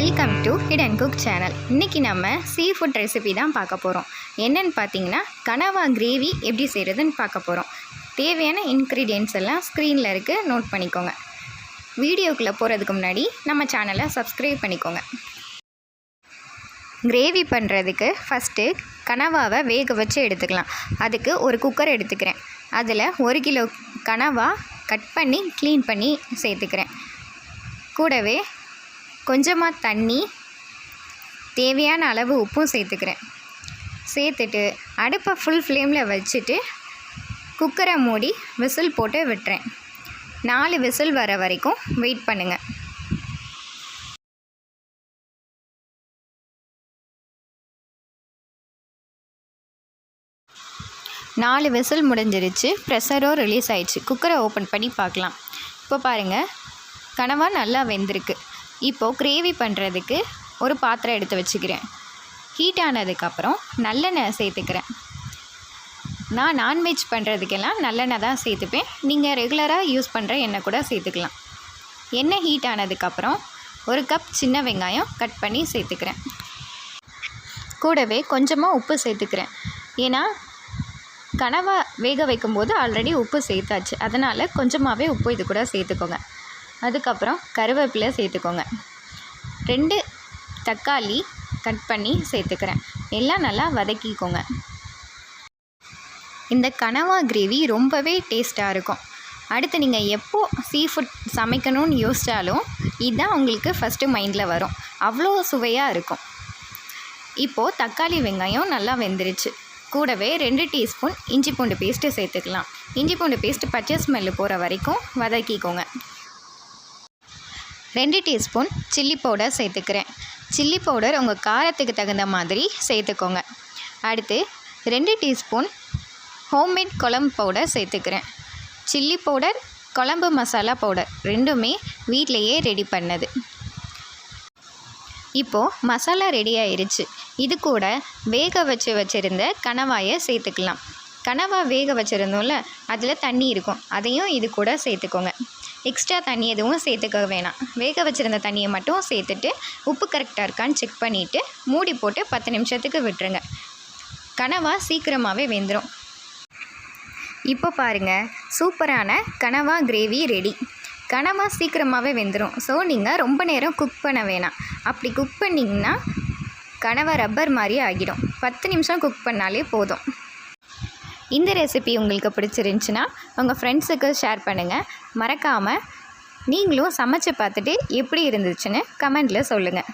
Welcome to hit and cook channel இன்றைக்கி நம்ம sea food recipe தான் பார்க்க போகிறோம் என்னென்னு பார்த்தீங்கன்னா கனவா கிரேவி எப்படி செய்கிறதுன்னு பார்க்க போகிறோம் தேவையான இன்க்ரீடியன்ஸ் எல்லாம் ஸ்க்ரீனில் இருக்குது நோட் பண்ணிக்கோங்க. வீடியோக்குள்ளே போகிறதுக்கு முன்னாடி நம்ம சேனலை சப்ஸ்கிரைப் பண்ணிக்கோங்க. கிரேவி பண்ணுறதுக்கு ஃபஸ்ட்டு கனவாவை வேக வச்சு எடுத்துக்கலாம். அதுக்கு ஒரு குக்கர் எடுத்துக்கிறேன். அதில் ஒரு கிலோ கனவா கட் பண்ணி க்ளீன் பண்ணி சேர்த்துக்கிறேன். கூடவே கொஞ்சமாக தண்ணி தேவையான அளவு உப்பும் சேர்த்துக்கிறேன். சேர்த்துட்டு அடுப்பை ஃபுல் ஃப்ளேமில் வச்சுட்டு குக்கரை மூடி விசில் போட்டு விட்டுறேன். நாலு விசில் வர வரைக்கும் வெயிட் பண்ணுங்கள் நாலு விசில் முடிஞ்சிருச்சு ப்ரெஷரும் ரிலீஸ் ஆயிடுச்சு. குக்கரை ஓப்பன் பண்ணி பார்க்கலாம். இப்போ பாருங்கள் கனவா நல்லா வெந்திருக்கு. இப்போது கிரேவி பண்ணுறதுக்கு ஒரு பாத்திரம் எடுத்து வச்சுக்கிறேன். ஹீட் ஆனதுக்கப்புறம் நல்லெண்ணெய் சேர்த்துக்கிறேன். நான் நான்வெஜ் பண்ணுறதுக்கெல்லாம் நல்லெண்ணெய் தான் சேர்த்துப்பேன். நீங்கள் ரெகுலராக யூஸ் பண்ணுற எண்ணெய் கூட சேர்த்துக்கலாம். எண்ணெய் ஹீட் ஆனதுக்கப்புறம் ஒரு கப் சின்ன வெங்காயம் கட் பண்ணி சேர்த்துக்கிறேன். கூடவே கொஞ்சமாக உப்பு சேர்த்துக்கிறேன். ஏன்னா கனவாக வேக வைக்கும்போது ஆல்ரெடி உப்பு சேர்த்தாச்சு. அதனால் கொஞ்சமாகவே உப்பு இது கூட சேர்த்துக்கோங்க. அதுக்கப்புறம் கருவேப்பிலை சேர்த்துக்கோங்க. ரெண்டு தக்காளி கட் பண்ணி சேர்த்துக்கிறேன். எல்லாம் நல்லா வதக்கிக்கோங்க. இந்த கனவா கிரேவி ரொம்பவே டேஸ்ட்டாக இருக்கும். அடுத்து நீங்கள் எப்போ சீ ஃபுட் சமைக்கணும்னு யோசித்தாலும் இதுதான் உங்களுக்கு ஃபஸ்ட்டு மைண்டில் வரும். அவ்வளோ சுவையாக இருக்கும். இப்போது தக்காளி வெங்காயம் நல்லா வெந்துருச்சு. கூடவே ரெண்டு டீஸ்பூன் இஞ்சி பூண்டு பேஸ்ட்டு சேர்த்துக்கலாம். இஞ்சி பூண்டு பேஸ்ட்டு பச்சை ஸ்மெல்லு போகிற வரைக்கும் வதக்கிக்கோங்க. ரெண்டு டீஸ்பூன் சில்லி பவுடர் சேர்த்துக்கிறேன். சில்லி பவுடர் உங்கள் காரத்துக்கு தகுந்த மாதிரி சேர்த்துக்கோங்க. அடுத்து ரெண்டு டீஸ்பூன் ஹோம்மேட் குழம்பு பவுடர் சேர்த்துக்கிறேன். சில்லி பவுடர் குழம்பு மசாலா பவுடர் ரெண்டுமே வீட்டிலையே ரெடி பண்ணது. இப்போது மசாலா ரெடி ஆயிடுச்சு இது கூட வேக வச்சு வச்சுருந்த கணவாயை சேர்த்துக்கலாம். கனவா வேக வச்சுருந்தோம்ல அதில் தண்ணி இருக்கும். அதையும் இது கூட சேர்த்துக்கோங்க. எக்ஸ்ட்ரா தண்ணி எதுவும் சேர்த்துக்க வேணாம். வேக வச்சுருந்த தண்ணியை மட்டும் சேர்த்துட்டு உப்பு கரெக்டாக இருக்கான்னு செக் பண்ணிவிட்டு மூடி போட்டு பத்து நிமிஷத்துக்கு விட்டுருங்க. கனவா சீக்கிரமாகவே வெந்துடும் இப்போ பாருங்கள் சூப்பரான கனவா கிரேவி ரெடி கனவா சீக்கிரமாகவே வெந்துடும் ஸோ நீங்கள் ரொம்ப நேரம் குக் பண்ண வேணாம். அப்படி குக் பண்ணிங்கன்னா கனவா ரப்பர் மாதிரி ஆகிடும். பத்து நிமிஷம் குக் பண்ணாலே போதும். இந்த ரெசிபி உங்களுக்கு பிடிச்சிருந்துச்சின்னா உங்கள் ஃப்ரெண்ட்ஸுக்கு ஷேர் பண்ணுங்கள் மறக்காமல் நீங்களும் சமைச்சு பார்த்துட்டு எப்படி இருந்துச்சுன்னு கமெண்டில் சொல்லுங்கள்